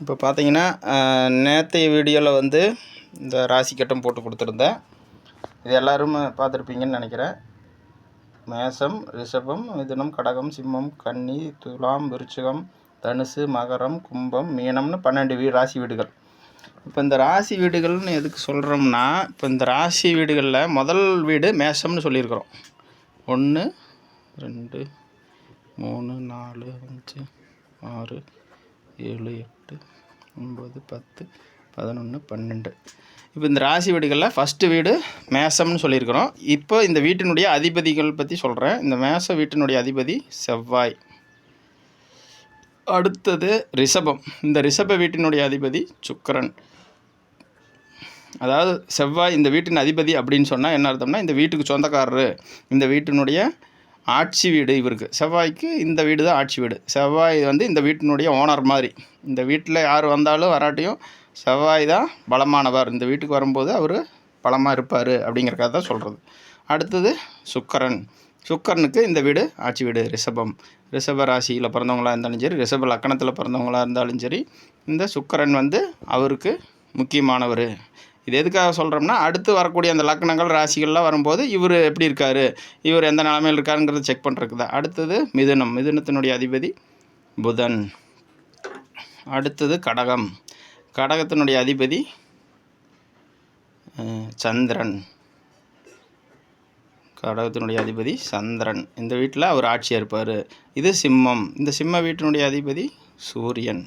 இப்போ பார்த்தீங்கன்னா நேற்றைய வீடியோவில் வந்து இந்த ராசி கட்டம் போட்டு கொடுத்துருந்தேன். இது எல்லோரும் பார்த்துருப்பீங்கன்னு நினைக்கிறேன். மேசம் ரிஷபம் மிதுனம் கடகம் சிம்மம் கன்னி துலாம் விருச்சிகம் தனுசு மகரம் கும்பம் மீனம்னு பன்னெண்டு வீ ராசி வீடுகள். இப்போ இந்த ராசி வீடுகள்னு எதுக்கு சொல்கிறோம்னா இப்போ இந்த ராசி வீடுகளில் முதல் வீடு மேஷம்னு சொல்லியிருக்கிறோம். ஒன்று ரெண்டு மூணு நாலு அஞ்சு ஆறு ஏழு எட்டு ஒம்பது பத்து பதினொன்று பன்னெண்டு. இப்போ இந்த ராசி வீடுகளில் ஃபஸ்ட்டு வீடு மேசம்னு சொல்லியிருக்கிறோம். இப்போ இந்த வீட்டினுடைய அதிபதிகள் பற்றி சொல்கிறேன் இந்த மேச வீட்டினுடைய அதிபதி செவ்வாய். அடுத்தது ரிஷபம். இந்த ரிஷப வீட்டினுடைய அதிபதி சுக்கரன். அதாவது செவ்வாய் இந்த வீட்டின் அதிபதி அப்படின்னு சொன்னால் என்ன அர்த்தம்னா இந்த வீட்டுக்கு சொந்தக்காரரு. இந்த வீட்டினுடைய ஆட்சி வீடு இவருக்கு. செவ்வாய்க்கு இந்த வீடு தான் ஆட்சி வீடு. செவ்வாய் வந்து இந்த வீட்டினுடைய ஓனர் மாதிரி. இந்த வீட்டில் யார் வந்தாலும் வராட்டியும் செவ்வாய் தான் பலமானவர். இந்த வீட்டுக்கு வரும்போது அவர் பலமாக இருப்பார் அப்படிங்கிறக்காக தான் சொல்கிறது அடுத்தது சுக்கரன். சுக்கரனுக்கு இந்த வீடு ஆட்சி வீடு ரிஷபம். ரிஷப ராசியில் பிறந்தவங்களாக இருந்தாலும் சரி ரிஷப லக்கணத்தில் பிறந்தவங்களா இருந்தாலும் சரி இந்த சுக்கரன் வந்து அவருக்கு முக்கியமானவர். இது எதுக்காக சொல்கிறோம்னா அடுத்து வரக்கூடிய அந்த லக்னங்கள் ராசிகள்லாம் வரும்போது இவர் எப்படி இருக்கார்? இவர் எந்த நிலமையில் இருக்காருங்கிறத செக் பண்ணுறதுக்கு தான். அடுத்தது மிதுனம். மிதுனத்தினுடைய அதிபதி புதன். அடுத்தது கடகம். கடகத்தினுடைய அதிபதி சந்திரன். கடகத்தினுடைய அதிபதி சந்திரன். இந்த வீட்டில் அவர் ஆட்சியாக இருப்பார். இது சிம்மம். இந்த சிம்ம வீட்டினுடைய அதிபதி சூரியன்.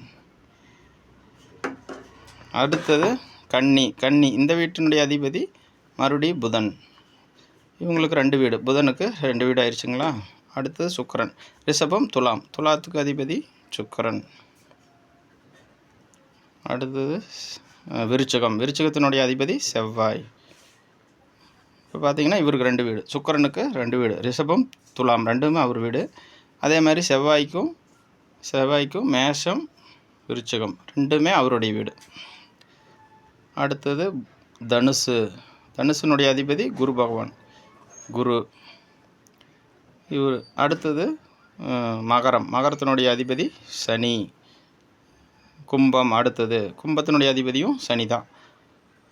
அடுத்தது கன்னி கன்னி. இந்த வீட்டினுடைய அதிபதி மறுபடி புதன். இவங்களுக்கு ரெண்டு வீடு. புதனுக்கு ரெண்டு வீடு ஆயிடுச்சுங்களா அடுத்தது சுக்கரன். ரிஷபம் துலாம். துலாத்துக்கு அதிபதி சுக்கரன். அடுத்தது விருச்சகம். விருச்சகத்தினுடைய அதிபதி செவ்வாய். இப்போ பார்த்தீங்கன்னா இவருக்கு ரெண்டு வீடு. சுக்கரனுக்கு ரெண்டு வீடு. ரிஷபம் துலாம். ரெண்டுமே அவர் வீடு. அதே மாதிரி செவ்வாய்க்கும் செவ்வாய்க்கும் மேஷம் விருச்சகம். ரெண்டுமே அவருடைய வீடு. அடுத்தது தனுசு. தனுசுனுடைய அதிபதி குரு பகவான். குரு. இவர் அடுத்தது மகரம். மகரத்தினுடைய அதிபதி சனி. கும்பம் அடுத்தது. கும்பத்தினுடைய அதிபதியும் சனி தான்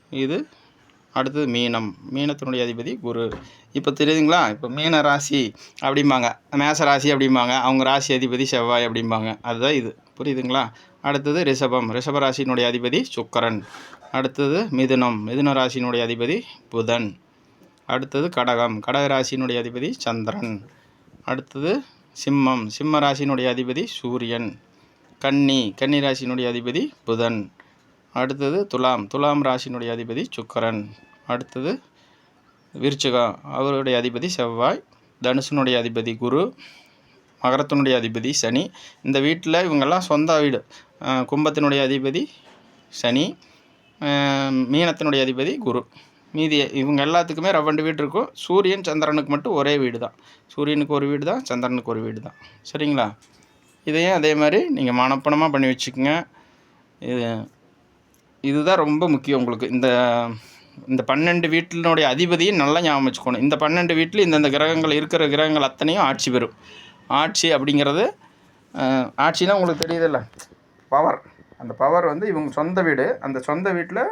இது அடுத்தது மீனம். மீனத்தினுடைய அதிபதி குரு. இப்போ தெரியுதுங்களா? இப்போ மீன ராசி அப்படிம்பாங்க. மேச ராசி அப்படிம்பாங்க. அவங்க ராசி அதிபதி செவ்வாய் அப்படிம்பாங்க. அதுதான் இது. புரியுதுங்களா? அடுத்தது ரிஷபம். ரிஷப ராசியினுடைய அதிபதி சுக்கரன். அடுத்தது மிதுனம். மிதுன ராசியினுடைய அதிபதி புதன். அடுத்தது கடகம். கடக ராசியினுடைய அதிபதி சந்திரன். அடுத்தது சிம்மம். சிம்ம ராசியினுடைய அதிபதி சூரியன். கன்னி. கன்னி ராசியினுடைய அதிபதி புதன். அடுத்தது துலாம். துலாம் ராசியினுடைய அதிபதி சுக்கரன். அடுத்தது விருச்சிகம் அவருடைய அதிபதி செவ்வாய். தனுசனுடைய அதிபதி குரு. மகரத்தினுடைய அதிபதி சனி. இந்த வீட்டில் இவங்கெல்லாம் சொந்த வீடு. கும்பத்தினுடைய அதிபதி சனி. மீனத்தினுடைய அதிபதி குரு. மீதி இவங்க எல்லாத்துக்குமே ரெண்டு வீடு இருக்கும். சூரியன் சந்திரனுக்கு மட்டும் ஒரே வீடு தான் சூரியனுக்கு ஒரு வீடு தான் சந்திரனுக்கு ஒரு வீடு தான் சரிங்களா? இதையும் அதே மாதிரி நீங்கள் மனப்பணமாக பண்ணி வச்சுக்கோங்க. இது இதுதான் ரொம்ப முக்கியம் உங்களுக்கு. இந்த இந்த பன்னெண்டு வீட்டினுடைய அதிபதியும் நல்லா ஞாபகம் வச்சுக்கணும். இந்த பன்னெண்டு வீட்டில் இந்தந்த கிரகங்கள் இருக்கிற கிரகங்கள் அத்தனையும் ஆட்சி பெறும். ஆட்சி அப்படிங்கிறது ஆட்சினா உங்களுக்கு தெரியுதுல்ல? பவர் அந்த பவர் வந்து இவங்க சொந்த வீடு. அந்த சொந்த வீட்டில்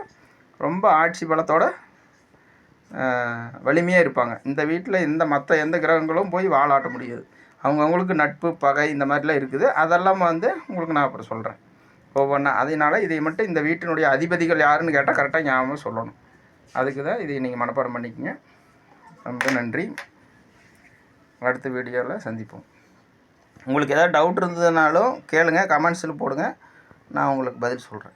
ரொம்ப ஆட்சி பலத்தோட வலிமையாக இருப்பாங்க. இந்த வீட்டில் இந்த மற்ற எந்த கிரகங்களும் போய் வாழாட்ட முடியாது. அவங்கவுங்களுக்கு நட்பு பகை இந்த மாதிரிலாம் இருக்குது. அதெல்லாம் வந்து உங்களுக்கு நான் அப்புறம் சொல்கிறேன் ஒவ்வொன்றா அதனால் இதை மட்டும் இந்த வீட்டினுடைய அதிபதிகள் யாருன்னு கேட்டால் கரெக்டாக ஞாபகம் சொல்லணும். அதுக்கு தான் இதை நீங்கள் மனப்பாடம் பண்ணிக்கோங்க. ரொம்ப நன்றி. அடுத்த வீடியோவில் சந்திப்போம். உங்களுக்கு எதாவது டவுட் இருந்ததுனாலும் கேளுங்கள் கமெண்ட்ஸில் போடுங்க. நான் உங்களுக்கு பதில் சொல்கிறேன்